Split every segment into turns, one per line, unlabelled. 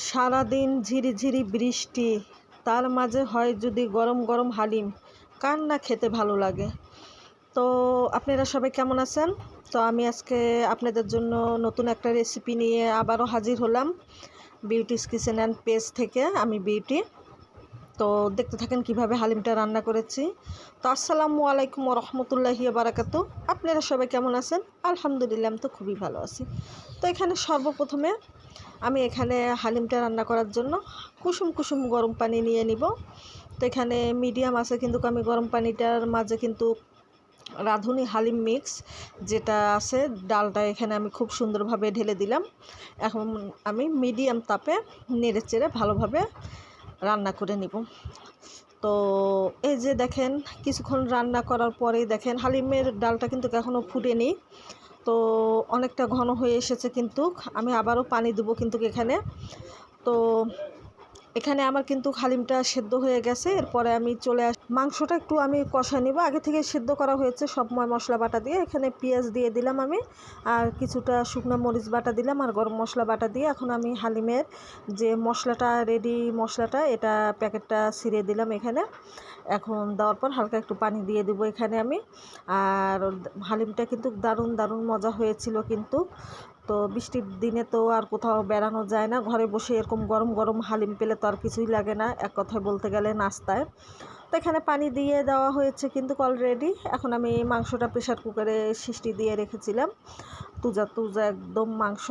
সারাদিন ঝিরিঝিরি বৃষ্টি, তার মাঝে হয় যদি গরম গরম হালিম, কার না খেতে ভালো লাগে? তো আপনারা সবাই কেমন আছেন? তো আমি আজকে আপনাদের জন্য নতুন একটা রেসিপি নিয়ে আবারও হাজির হলাম বিউটিস কিচেন অ্যান্ড পেজ থেকে আমি বিউটি তো দেখতে থাকেন কীভাবে হালিমটা রান্না করেছি। তো আসসালামু আলাইকুম রহমতুল্লাহি বারাকাতু আপনারা সবাই কেমন আছেন? আলহামদুলিল্লাহ, আমি তো খুবই ভালো আছি। তো এখানে সর্বপ্রথমে আমি এখানে হালিমটা রান্না করার জন্য কুসুম কুসুম গরম পানি নিয়ে নিব। তো এখানে মিডিয়াম আছে কিন্তু আমি গরম পানিটার মাঝে কিন্তু রাঁধুনি হালিম মিক্স যেটা আছে, ডালটা এখানে আমি খুব সুন্দরভাবে ঢেলে দিলাম। এখন আমি মিডিয়াম তাপে নেড়ে চেড়ে ভালোভাবে রান্না করে নিব। তো এই যে দেখেন, কিছুক্ষণ রান্না করার পরেই দেখেন, হালিমের ডালটা কিন্তু এখনও ফুটেনি। তো অনেকটা ঘন হয়ে এসেছে কিন্তু, আমি আবারও পানি দেবো কিন্তু এখানে। তো এখানে আমার কিন্তু হালিমটা সেদ্ধ হয়ে গেছে। এরপরে আমি চলে আস, মাংসটা একটু আমি কষা নিব। আগে থেকে সেদ্ধ করা হয়েছে সব মশলা বাটা দিয়ে। এখানে পেঁয়াজ দিয়ে দিলাম আমি। আর কিছুটা শুকনো মরিচ বাটা দিলাম আর গরম মশলা বাটা দিয়ে। এখন আমি হালিমের যে মশলাটা রেডি মশলাটা, এটা প্যাকেটটা ছিঁড়ে দিলাম এখানে। এখন দেওয়ার পর হালকা একটু পানি দিয়ে দেবো এখানে আমি। আর হালিমটা কিন্তু দারুণ দারুণ মজা হয়েছিল কিন্তু। তো বৃষ্টির দিনে তো আর কোথাও বেড়ানো যায় না। ঘরে বসে এরকম গরম গরম হালিম পেলে তো আর কিছুই লাগে না, এক কথায় বলতে গেলে নাস্তায়। তো এখানে পানি দিয়ে দেওয়া হয়েছে কিন্তু অলরেডি এখন আমি মাংসটা প্রেশার কুকারে সৃষ্টি দিয়ে রেখেছিলাম। তুজা তুজা একদম মাংস।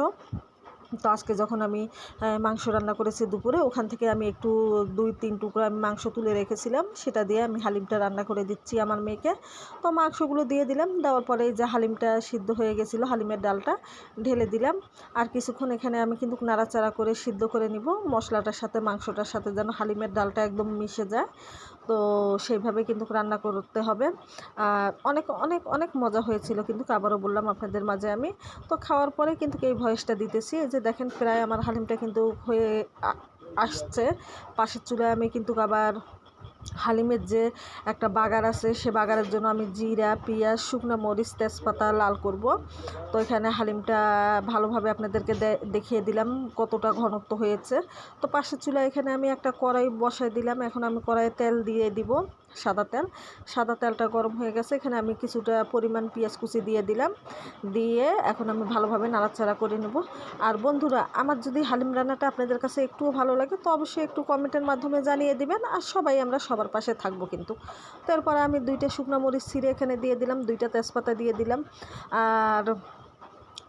তো আজকে যখন আমি মাংস রান্না করেছি দুপুরে, ওখান থেকে আমি একটু দুই, তিন টুকরো আমি মাংস তুলে রেখেছিলাম। সেটা দিয়ে আমি হালিমটা রান্না করে দিচ্ছি আমার মেয়েকে। তো মাংসগুলো দিয়ে দিলাম, দেওয়ার পরে যে হালিমটা সিদ্ধ হয়ে গেছিল, হালিমের ডালটা ঢেলে দিলাম। আর কিছুক্ষণ এখানে আমি কিন্তু নাড়াচাড়া করে সিদ্ধ করে নিব। মশলাটার সাথে, মাংসটার সাথে যেন হালিমের ডালটা একদম মিশে যায়। তো সেইভাবে কিন্তু রান্না করতে হবে। অনেক অনেক অনেক মজা হয়েছিল কিন্তু আবারও বললাম আপনাদের মাঝে আমি। তো খাওয়ার পরে কিন্তু এই ভয়েসটা দিতেছি। যে দেখেন প্রায় আমার হালিমটা কিন্তু হয়ে আসছে। পাশের চুলায় আমি কিন্তু আবার হালিমের যে একটা বাগার আছে, সে বাগারের জন্য আমি জিরা, পেঁয়াজ, শুকনো মরিচ, তেজপাতা, লাল করব। তো এখানে হালিমটা ভালোভাবে আপনাদেরকে দেখিয়ে দিলাম কতটা ঘনত্ব হয়েছে। তো পাশের চুলা এখানে আমি একটা কড়াই বসায় দিলাম। এখন আমি কড়াইয়ে তেল দিয়ে দিব। সাদা তেল। সাদা তেলটা গরম হয়ে গেছে। এখানে আমি কিছুটা পরিমাণ পেঁয়াজ কুচি দিয়ে দিলাম। দিয়ে এখন আমি ভালোভাবে নাড়াচাড়া করে নেব। আর বন্ধুরা, আমার যদি হালিম রান্নাটা আপনাদের কাছে একটুও ভালো লাগে, তো অবশ্যই একটু কমেন্টের মাধ্যমে জানিয়ে দিবেন। আর সবাই আমরা সবার পাশে থাকব কিন্তু। তারপরে আমি দুইটা শুকনো মরিচ ছিঁড়ে এখানে দিয়ে দিলাম। দুইটা তেজপাতা দিয়ে দিলাম। আর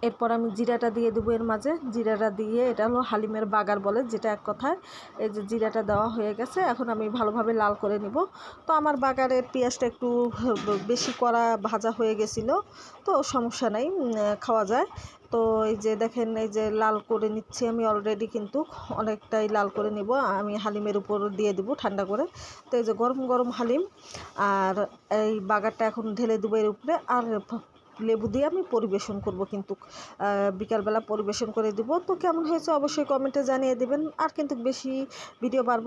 এরপর আমি জিরাটা দিয়ে দেবো এর মাঝে। জিরাটা দিয়ে এটা হলো হালিমের বাগার বলে, যেটা এক কথায়। এই যে জিরাটা দেওয়া হয়ে গেছে, এখন আমি ভালোভাবে লাল করে নিব। তো আমার বাগারের পেঁয়াজটা একটু বেশি করা ভাজা হয়ে গেছিল, তো সমস্যা নাই খাওয়া যায়। তো এই যে দেখেন, এই যে লাল করে নিচ্ছি আমি অলরেডি কিন্তু, অনেকটাই লাল করে নিব। আমি হালিমের উপর দিয়ে দিব ঠান্ডা করে। তো এই যে গরম গরম হালিম, আর এই বাগারটা এখন ঢেলে দেবো এর উপরে। আর লেবু দিয়ে আমি পরিবেশন করব কিন্তু বিকালবেলা পরিবেশন করে দেবো। তো কেমন হয়েছে অবশ্যই কমেন্টে জানিয়ে দেবেন। আর কিন্তু বেশি ভিডিও পারব